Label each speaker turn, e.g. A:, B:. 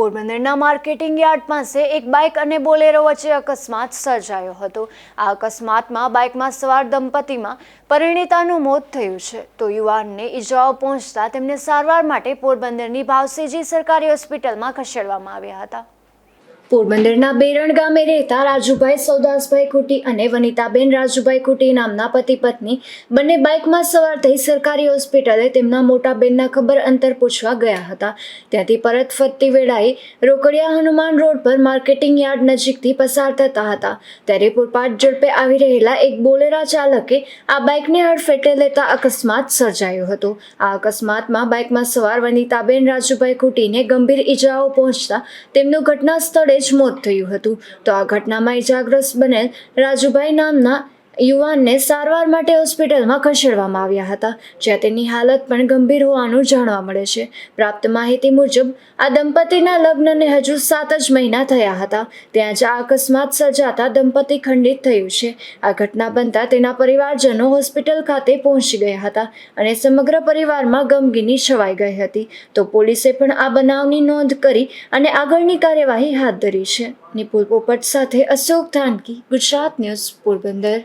A: પોરબંદરના marketing yard પાસે એક બાઇક અને બોલેરો વચ્ચે અકસ્માત સર્જાયો હતો. આ અકસ્માતમાં બાઇકમાં સવાર દંપતીમાં પરિણીતાનું મોત થયું છે. તો યુવાનને ઈજાઓ પહોંચતા તેમને સારવાર માટે પોરબંદરની ભાવસીજી સરકારી હોસ્પિટલમાં ખસેડવામાં આવ્યા હતા. પોરબંદરના બેરણ ગામે રહેતા રાજુભાઈ સૌદાસભાઈ કુટી અને વનિતાબેન રાજુભાઈ કુટી નામના પતિ પત્ની બંને બાઇકમાં સવાર થઈ સરકારી હોસ્પિટલે તેમના મોટા બેનના ખબર અંતર પૂછવા ગયા હતા. ત્યાંથી પરત ફરતી વેળાએ રોકડિયા હનુમાન રોડ પર માર્કેટિંગ યાર્ડ નજીકથી પસાર થતા હતા. ત્યારે પૂરપાટ ઝડપે આવી રહેલા એક બોલેરા ચાલકે આ બાઇકને હડફેટે લેતા અકસ્માત સર્જાયો હતો. આ અકસ્માતમાં બાઇકમાં સવાર વનિતાબેન રાજુભાઈ કુટીને ગંભીર ઈજાઓ પહોંચતા તેમનું ઘટના સ્થળે જ મોત થયું હતું. તો આ ઘટનામાં ઇજાગ્રસ્ત બનેલ રાજુભાઈ નામના યુવાનને સારવાર માટે હોસ્પિટલમાં ખસેડવામાં આવ્યા હતા, જ્યાં તેની હાલત પણ ગંભીર હોવાનું જાણવા મળે છે. પ્રાપ્ત માહિતી મુજબ, આ દંપતીના લગ્નને હજુ સાત જ મહિના થયા હતા. ત્યાં જ આ અકસ્માત સર્જાતા દંપતી ખંડિત થયું છે. આ ઘટના બનતા તેના પરિવારજનો હોસ્પિટલ ખાતે પહોંચી ગયા હતા અને સમગ્ર પરિવારમાં ગમગીની છવાઈ ગઈ હતી. તો પોલીસે પણ આ બનાવની નોંધ કરી અને આગળની કાર્યવાહી હાથ ધરી છે. નિપુલ પોપટ સાથે અશોક ધાનકી, ગુજરાત ન્યૂઝ પોરબંદર.